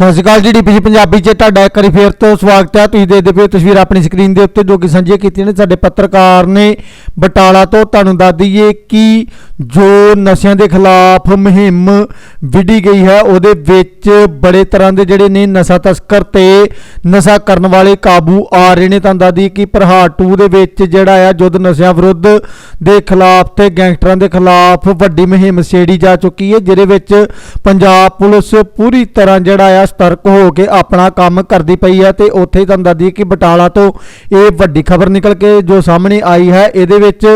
ਸਤਿ ਸ਼੍ਰੀ ਅਕਾਲ ਜੀ ਡੀਪੀਸੀ ਪੰਜਾਬੀ 'ਚ ਤੁਹਾਡਾ ਇੱਕ ਵਾਰੀ ਫੇਰ ਤੋਂ ਸਵਾਗਤ ਹੈ। ਤੁਸੀਂ ਦੇਖਦੇ ਪਏ ਹੋ ਤਸਵੀਰ ਆਪਣੀ ਸਕਰੀਨ ਦੇ ਉੱਤੇ ਜੋ ਕਿ ਸਾਂਝੀਆਂ ਕੀਤੀਆਂ ਨੇ। ਸਾਡੇ ਪੱਤਰਕਾਰ ਨੇ ਬਟਾਲਾ ਤੋਂ ਤੁਹਾਨੂੰ ਦੱਸ ਦਈਏ ਕਿ ਜੋ ਨਸ਼ਿਆਂ ਦੇ ਖਿਲਾਫ ਮੁਹਿੰਮ ਵਿੱਢੀ ਗਈ ਹੈ, ਉਹਦੇ ਵਿੱਚ ਬੜੇ ਤਰ੍ਹਾਂ ਦੇ ਜਿਹੜੇ ਨੇ ਨਸ਼ਾ ਤਸਕਰ ਤੇ ਨਸ਼ਾ ਕਰਨ ਵਾਲੇ ਕਾਬੂ ਆ ਰਹੇ ਨੇ। ਤੁਹਾਨੂੰ ਦੱਸਦੀ ਕਿ ਪ੍ਰਹਾਰ 2 ਦੇ ਵਿੱਚ ਜਿਹੜਾ ਆ, ਜੁੱਧ ਨਸ਼ਿਆਂ ਵਿਰੁੱਧ ਦੇ ਖਿਲਾਫ ਤੇ ਗੈਂਗਸਟਰਾਂ ਦੇ ਖਿਲਾਫ ਵੱਡੀ ਮੁਹਿੰਮ ਛੇੜੀ ਜਾ ਚੁੱਕੀ ਹੈ, ਜਿਹਦੇ ਵਿੱਚ ਪੰਜਾਬ ਪੁਲਿਸ ਪੂਰੀ ਤਰ੍ਹਾਂ ਜਿਹੜਾ ਆ, ਸਤਰਕ ਹੋ ਕੇ ਆਪਣਾ ਕੰਮ ਕਰਦੀ ਪਈ ਹੈ ਤੇ ਉੱਥੇ ਹੀ ਤੁਹਾਨੂੰ ਦੱਸ ਕਿ ਬਟਾਲਾ ਤੋਂ ਇਹ ਵੱਡੀ ਖਬਰ ਨਿਕਲ ਕੇ ਜੋ ਸਾਹਮਣੇ ਆਈ ਹੈ, ਇਹਦੇ ਵਿੱਚ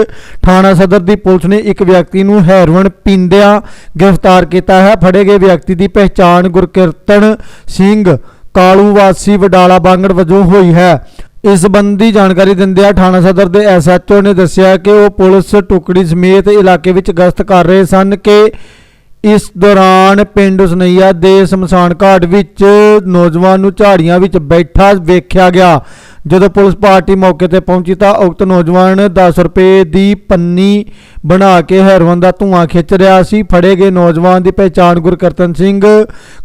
ਥਾਣਾ ਸਦਰ ਦੀ ਪੁਲਿਸ ਨੇ ਇੱਕ ਵਿਅਕਤੀ ਨੂੰ ਹੈਰੋਇਨ ਪੀਂਦਿਆਂ ਗ੍ਰਿਫਤਾਰ ਕੀਤਾ ਹੈ? ਫੜੇ ਗਏ ਵਿਅਕਤੀ ਦੀ ਪਹਿਚਾਣ ਗੁਰਕਿਰਤਨ ਸਿੰਘ ਕਾਲੂ ਵਾਸੀ ਵਡਾਲਾ ਬਾਂਗੜ ਵਜੋਂ ਹੋਈ ਹੈ। ਇਸ ਸੰਬੰਧੀ ਜਾਣਕਾਰੀ ਦਿੰਦਿਆਂ ਥਾਣਾ ਸਦਰ ਦੇ ਐਸਐਚਓ ਨੇ ਦੱਸਿਆ ਕਿ ਉਹ ਪੁਲਿਸ ਟੁਕੜੀ ਸਮੇਤ ਇਲਾਕੇ ਵਿੱਚ ਗਸ਼ਤ ਕਰ ਰਹੇ ਸਨ ਕਿ ਇਸ ਦੌਰਾਨ ਪਿੰਡ ਉਸਨਈਆ ਦੇ ਸ਼ਮਸ਼ਾਨ ਘਾਟ ਵਿੱਚ ਨੌਜਵਾਨ ਨੂੰ ਝਾੜੀਆਂ ਵਿੱਚ ਬੈਠਾ ਵੇਖਿਆ ਗਿਆ। ਜਦੋਂ ਪੁਲਿਸ ਪਾਰਟੀ ਮੌਕੇ ਤੇ ਪਹੁੰਚੀ ਤਾਂ ਉਕਤ ਨੌਜਵਾਨ 10 ਰੁਪਏ ਦੀ ਪੰਨੀ ਬਣਾ ਕੇ ਹੈਰੋਨ ਦਾ ਧੂਆਂ ਖਿੱਚ ਰਿਹਾ ਸੀ। ਫੜੇ ਗਏ ਨੌਜਵਾਨ ਦੀ ਪਹਿਚਾਣ ਗੁਰਕਰਤਨ ਸਿੰਘ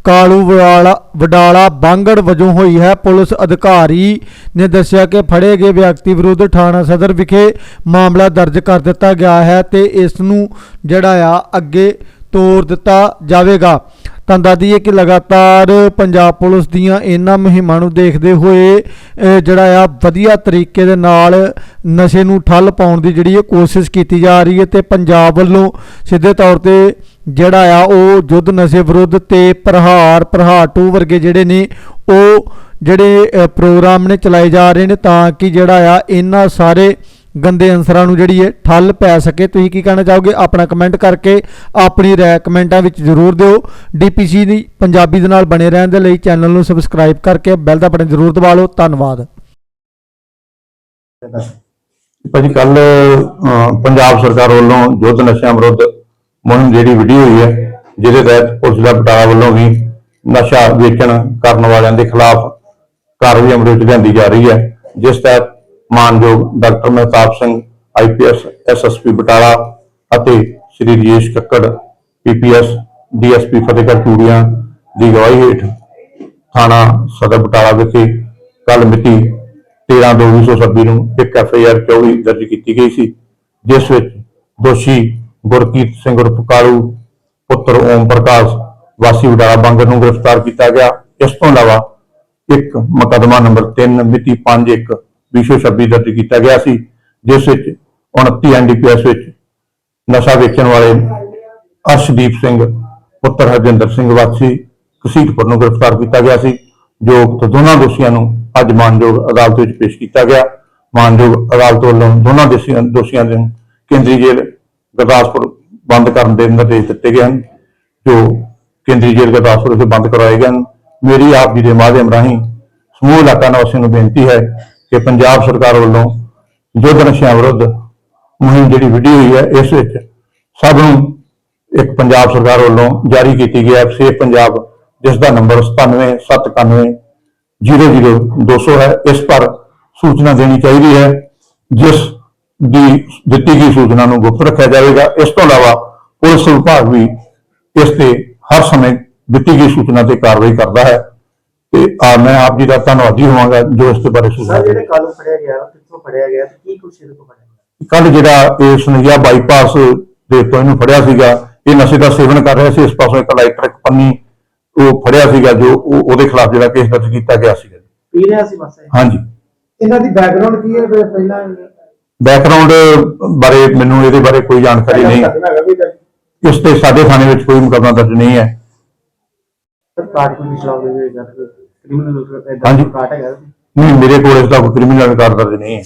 ਕਾਲੂ ਵਡਾਲਾ ਵਡਾਲਾ ਬਾਂਗੜ ਵਜੋਂ ਹੋਈ ਹੈ। ਪੁਲਿਸ ਅਧਿਕਾਰੀ ਨੇ ਦੱਸਿਆ ਕਿ ਫੜੇ ਗਏ ਵਿਅਕਤੀ ਵਿਰੁੱਧ ਥਾਣਾ ਸਦਰ ਵਿਖੇ ਮਾਮਲਾ ਦਰਜ ਕਰ ਦਿੱਤਾ ਗਿਆ ਹੈ ਤੇ ਇਸ ਨੂੰ ਜਿਹੜਾ ਆ ਅੱਗੇ ਤੋਰ ਦਿੱਤਾ ਜਾਵੇਗਾ। ਤਾਂ ਦੱਸ ਦਈਏ ਕਿ ਲਗਾਤਾਰ ਪੰਜਾਬ ਪੁਲਿਸ ਦੀਆਂ ਇਹਨਾਂ ਮੁਹਿੰਮਾਂ ਨੂੰ ਦੇਖਦੇ ਹੋਏ ਜਿਹੜਾ ਆ ਵਧੀਆ ਤਰੀਕੇ ਦੇ ਨਾਲ ਨਸ਼ੇ ਨੂੰ ਠੱਲ ਪਾਉਣ ਦੀ ਜਿਹੜੀ ਇਹ ਕੋਸ਼ਿਸ਼ ਕੀਤੀ ਜਾ ਰਹੀ ਹੈ ਤੇ ਪੰਜਾਬ ਵੱਲੋਂ ਸਿੱਧੇ ਤੌਰ ਤੇ ਜਿਹੜਾ ਆ ਉਹ ਯੁੱਧ ਨਸ਼ੇ ਵਿਰੁੱਧ ਤੇ ਪ੍ਰਹਾਰ ਪ੍ਰਹਾਰ 2 ਵਰਗੇ ਜਿਹੜੇ ਨੇ, ਉਹ ਜਿਹੜੇ ਪ੍ਰੋਗਰਾਮ ਨੇ ਚਲਾਏ ਜਾ ਰਹੇ ਨੇ ਤਾਂ ਕਿ ਜਿਹੜਾ ਆ ਇਹਨਾਂ ਸਾਰੇ ਗੰਦੇ ਅਨਸਰਾਂ ਨੂੰ ਜਿਹੜੀ ਹੈ ਠੱਲ ਪੈ ਸਕੇ। ਤੁਸੀਂ ਕੀ ਕਹਿਣਾ ਚਾਹੋਗੇ? ਆਪਣਾ ਕਮੈਂਟ ਕਰਕੇ ਆਪਣੀ ਰਾਏ ਕਮੈਂਟਾਂ ਵਿੱਚ ਜ਼ਰੂਰ ਦਿਓ। ਡੀਪੀਸੀ ਦੀ ਪੰਜਾਬੀ ਦੇ ਨਾਲ ਬਣੇ ਰਹਿਣ ਦੇ ਲਈ ਚੈਨਲ ਨੂੰ ਸਬਸਕ੍ਰਾਈਬ ਕਰਕੇ ਬੈਲ ਦਾ ਬਟਨ ਜ਼ਰੂਰ ਦਬਾ ਲਓ। ਧੰਨਵਾਦ। ਭਾਜੀ ਕੱਲ ਪੰਜਾਬ ਸਰਕਾਰ ਵੱਲੋਂ ਯੁੱਧ ਨਸ਼ਿਆਂ ਵਿਰੁੱਧ ਮੁਹਿੰਮ ਜਿਹੜੀ ਵਿੱਢੀ ਹੋਈ ਹੈ, ਜਿਹਦੇ ਤਹਿਤ ਪੁਲਿਸ ਦਾ ਬਟਾਲਾ ਵੱਲੋਂ ਵੀ ਨਸ਼ਾ ਵੇਚਣ ਕਰਨ ਵਾਲਿਆਂ ਦੇ ਖਿਲਾਫ ਕਾਰਵਾਈ ਅਮਲ ਵਿੱਚ ਲਿਆਂਦੀ ਜਾ ਰਹੀ ਹੈ। ਜਿਸ ਤਹਿਤ ਮਾਨਯੋਗ doctor Mehtab Singh IPS SSP Batala ਅਤੇ ਸ਼੍ਰੀ ਰਜੇਸ਼ ਕੱਕੜ ਪੀਪੀਐਸ ਡੀਐਸਪੀ ਫਤਿਹਗੜ੍ਹ ਚੂੜੀਆਂ ਦੀ ਗਵਾਹੀ ਹੇਠ ਥਾਣਾ ਸਦਰ ਬਟਾਲਾ ਵਿਖੇ ਕੱਲ ਮਿਤੀ 13/2026 ਨੂੰ ਇੱਕ ਐਫਆਈਆਰ 24 ਦਰਜ ਕੀਤੀ ਗਈ ਸੀ, ਜਿਸ ਵਿੱਚ ਦੋਸ਼ੀ ਗੁਰਕੀਤ ਸਿੰਘ ਉਰਫ ਕਾਲੂ, ਪੁੱਤਰ ਓਮ ਪ੍ਰਕਾਸ਼, ਵਾਸੀ ਬਟਾਲਾ ਬੰਗਰ ਨੂੰ ਗ੍ਰਿਫਤਾਰ ਕੀਤਾ ਗਿਆ। ਇਸ ਤੋਂ ਇਲਾਵਾ ਇੱਕ ਮੁਕੱਦਮਾ ਨੰਬਰ 3 ਮਿਤੀ 5/1/2026 ਦਰਜ ਕੀਤਾ ਗਿਆ ਸੀ, ਜਿਸ ਵਿੱਚ 29 ਐਨਡੀਪੀਐਸ ਵਿੱਚ ਨਸ਼ਾ ਵੇਚਣ ਵਾਲੇ ਅਰਸ਼ਦੀਪ ਸਿੰਘ, ਪੁੱਤਰ ਹਰਜਿੰਦਰ ਸਿੰਘ ਵਾਸੀ ਕਸੀਟਪੁਰ ਨੂੰ ਗ੍ਰਿਫਤਾਰ ਕੀਤਾ ਗਿਆ ਸੀ, ਜੋ ਦੋਨਾਂ ਦੋਸ਼ੀਆਂ ਨੂੰ ਅੱਜ ਮਾਨਯੋਗ ਅਦਾਲਤ ਵਿੱਚ ਪੇਸ਼ ਕੀਤਾ ਗਿਆ। ਮਾਨਯੋਗ ਅਦਾਲਤ ਵੱਲੋਂ ਦੋਨਾਂ ਦੋਸ਼ੀਆਂ ਦੋਸ਼ੀਆਂ ਨੂੰ ਕੇਂਦਰੀ ਜੇਲ੍ਹ ਗੁਰਦਾਸਪੁਰ ਬੰਦ ਕਰਨ ਦੇ ਨਿਰਦੇਸ਼ ਦਿੱਤੇ ਗਏ ਹਨ, ਜੋ ਕੇਂਦਰੀ ਜੇਲ੍ਹ ਗੁਰਦਾਸਪੁਰ ਵਿੱਚ ਬੰਦ ਕਰਵਾਏ ਗਏ ਹਨ। ਮੇਰੀ ਆਪ ਜੀ ਦੇ ਮਾਧਿਅਮ ਰਾਹੀਂ ਸਮੂਹ ਇਲਾਕਾ ਨਿਵਾਸੀਆਂ ਨੂੰ ਬੇਨਤੀ ਹੈ ਕਿ ਪੰਜਾਬ ਸਰਕਾਰ ਵੱਲੋਂ ਯੁੱਧ ਨਸ਼ਿਆਂ ਵਿਰੁੱਧ ਮੁਹਿੰਮ ਜਿਹੜੀ ਵਿੱਢੀ ਹੋਈ ਹੈ, ਇਸ ਵਿੱਚ ਸਭ ਨੂੰ ਇੱਕ ਪੰਜਾਬ ਸਰਕਾਰ ਵੱਲੋਂ ਜਾਰੀ ਕੀਤੀ ਗਈ ਐਪ ਸੇਫ ਪੰਜਾਬ, ਜਿਸ ਦਾ ਨੰਬਰ 97791 00200 ਹੈ, ਇਸ ਪਰ ਸੂਚਨਾ ਦੇਣੀ ਚਾਹੀਦੀ ਹੈ, ਜਿਸ ਦੀ ਦਿੱਤੀ ਗਈ ਸੂਚਨਾ ਨੂੰ ਗੁਪਤ ਰੱਖਿਆ ਜਾਵੇਗਾ। ਇਸ ਤੋਂ ਇਲਾਵਾ ਪੁਲਿਸ ਵਿਭਾਗ ਵੀ ਇਸ ਤੇ ਹਰ ਸਮੇਂ ਦਿੱਤੀ ਗਈ ਸੂਚਨਾ ਤੇ ਕਾਰਵਾਈ ਕਰਦਾ ਹੈ। ਤੇ ਆ ਮੈਂ ਆਪ ਜੀ ਦਾ ਧੰਨਵਾਦੀ ਹੋਵਾਂਗਾ ਜੋ ਇਸ ਦੇ ਬਾਰੇ ਸੂਚਨਾ ਸਰ ਜਿਹੜੇ ਕੱਲ ਫੜਿਆ ਗਿਆ ਕਿੱਥੋਂ ਫੜਿਆ ਗਿਆ ਤੇ ਕੀ ਕੁਛ ਇਹਦੇ ਤੋਂ ਫੜਿਆ ਗਿਆ? ਕੱਲ ਜਿਹੜਾ ਇਹ ਸੁਨਈਆ ਬਾਈਪਾਸ ਦੇ ਤੋਂ ਇਹਨੂੰ ਫੜਿਆ ਸੀਗਾ ਇਹ ਨਸ਼ੇ ਦਾ ਸੇਵਨ ਕਰ ਰਿਹਾ ਸੀ ਇਸ ਪਾਸੋਂ ਇੱਕ ਇਲੈਕਟ੍ਰਿਕ ਪੰਨੀ ਉਹ ਫੜਿਆ ਸੀਗਾ ਜੋ ਉਹ- ਉਹਦੇ ਖਿਲਾਫ ਜਿਹੜਾ ਕੇਸ ਦਰਜ ਕੀਤਾ ਗਿਆ ਸੀਗਾ ਪੀ ਰਿਹਾ ਸੀ ਬਸ ਇਹ। ਹਾਂਜੀ। ਇਹਨਾਂ ਦੀ ਬੈਕਗ੍ਰਾਉਂਡ ਕੀ ਹੈ ਫਿਰ ਪਹਿਲਾਂ? ਬੈਕਗ੍ਰਾਉਂਡ ਬਾਰੇ ਮੈਨੂੰ ਇਹਦੇ ਬਾਰੇ ਕੋਈ ਜਾਣਕਾਰੀ ਨਹੀਂ। ਇਸ ਤੇ ਸਾਡੇ ਥਾਣੇ ਵਿੱਚ ਕੋਈ ਮੁਕੱਦਮਾ ਦਰਜ ਨਹੀਂ ਹੈ। ਸਰ ਕਾਰਡ ਕੋਈ ਕ੍ਰਿਮੀਨਲ ਹੈਗਾ? ਨਹੀਂ ਮੇਰੇ ਕੋਲ ਇਸ ਦਾ ਕ੍ਰਿਮੀਨਲ ਰਿਕਾਰਡ ਦਰਜ ਨਹੀਂ ਹੈ।